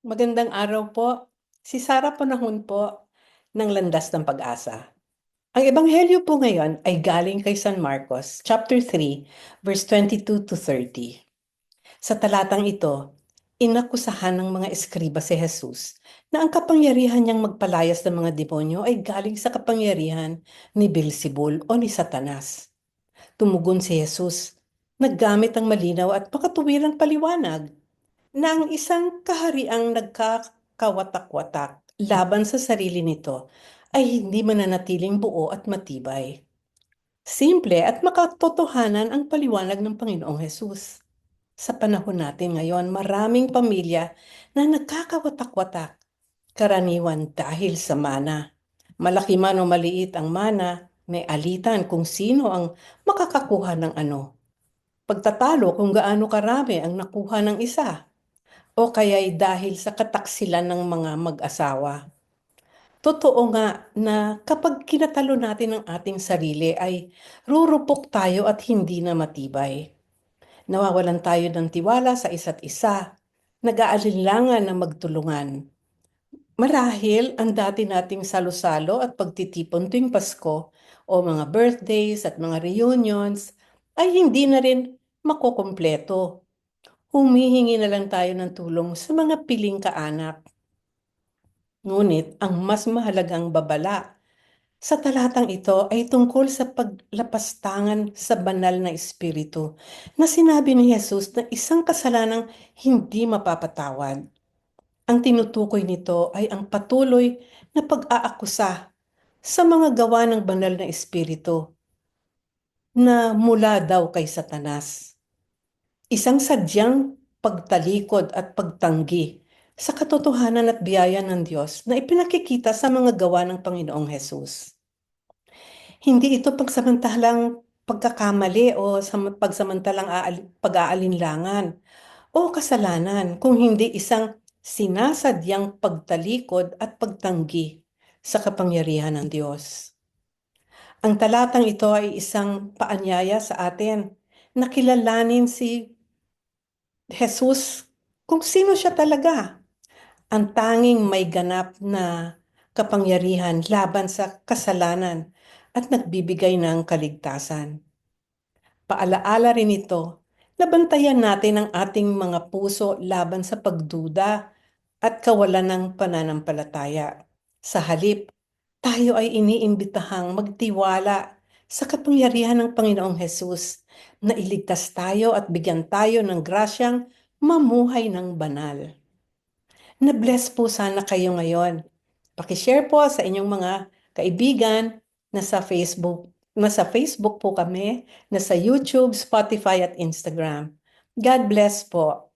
Magandang araw po. Si Sara Panahon po ng Landas ng Pag-asa. Ang ebanghelyo po ngayon ay galing kay San Marcos, chapter 3, verse 22 to 30. Sa talatang ito, inakusahan ng mga eskriba si Jesus na ang kapangyarihan niyang magpalayas ng mga demonyo ay galing sa kapangyarihan ni Beelzebul o ni Satanas. Tumugon si Jesus, naggamit ang malinaw at makatuwirang paliwanag ang isang kahariang nagkakawatak-watak laban sa sarili nito ay hindi mananatiling buo at matibay. Simple at makatotohanan ang paliwanag ng Panginoong Hesus. Sa panahon natin ngayon, maraming pamilya na nagkakawatak-watak, karaniwan dahil sa mana. Malaki man o maliit ang mana, may alitan kung sino ang makakakuha ng ano. Pagtatalo kung gaano karami ang nakuha ng isa o kaya'y dahil sa kataksilan ng mga mag-asawa. Totoo nga na kapag kinatalo natin ang ating sarili ay rurupok tayo at hindi na matibay. Nawawalan tayo ng tiwala sa isa't isa, nag-aalinlangan na magtulungan. Marahil ang dati nating salo-salo at pagtitipon tuwing Pasko o mga birthdays at mga reunions ay hindi na rin makukumpleto humihingi na lang tayo ng tulong sa mga piling kaanak. Ngunit ang mas mahalagang babala sa talatang ito ay tungkol sa paglapastangan sa banal na espiritu na sinabi ni Jesus na isang kasalanang hindi mapapatawad. Ang tinutukoy nito ay ang patuloy na pag-aakusa sa mga gawa ng banal na espiritu na mula daw kay Satanas isang sadyang pagtalikod at pagtanggi sa katotohanan at biyaya ng Diyos na ipinakikita sa mga gawa ng Panginoong Hesus. Hindi ito pagsamantalang pagkakamali o pagsamantalang pag-aalinlangan o kasalanan, kung hindi isang sinasadyang pagtalikod at pagtanggi sa kapangyarihan ng Diyos. Ang talatang ito ay isang paanyaya sa atin na kilalanin si Jesus kung sino siya talaga. Ang tanging may ganap na kapangyarihan laban sa kasalanan at nagbibigay ng kaligtasan. Paalaala rin ito, nabantayan natin ang ating mga puso laban sa pagduda at kawalan ng pananampalataya. Sa halip, tayo ay iniimbitahang magtiwala sa kapangyarihan ng Panginoong Hesus na iligtas tayo at bigyan tayo ng grasyang mamuhay ng banal. Na-bless po sana kayo ngayon. Pakishare po sa inyong mga kaibigan na sa Facebook. Nasa Facebook po kami, nasa YouTube, Spotify at Instagram. God bless po.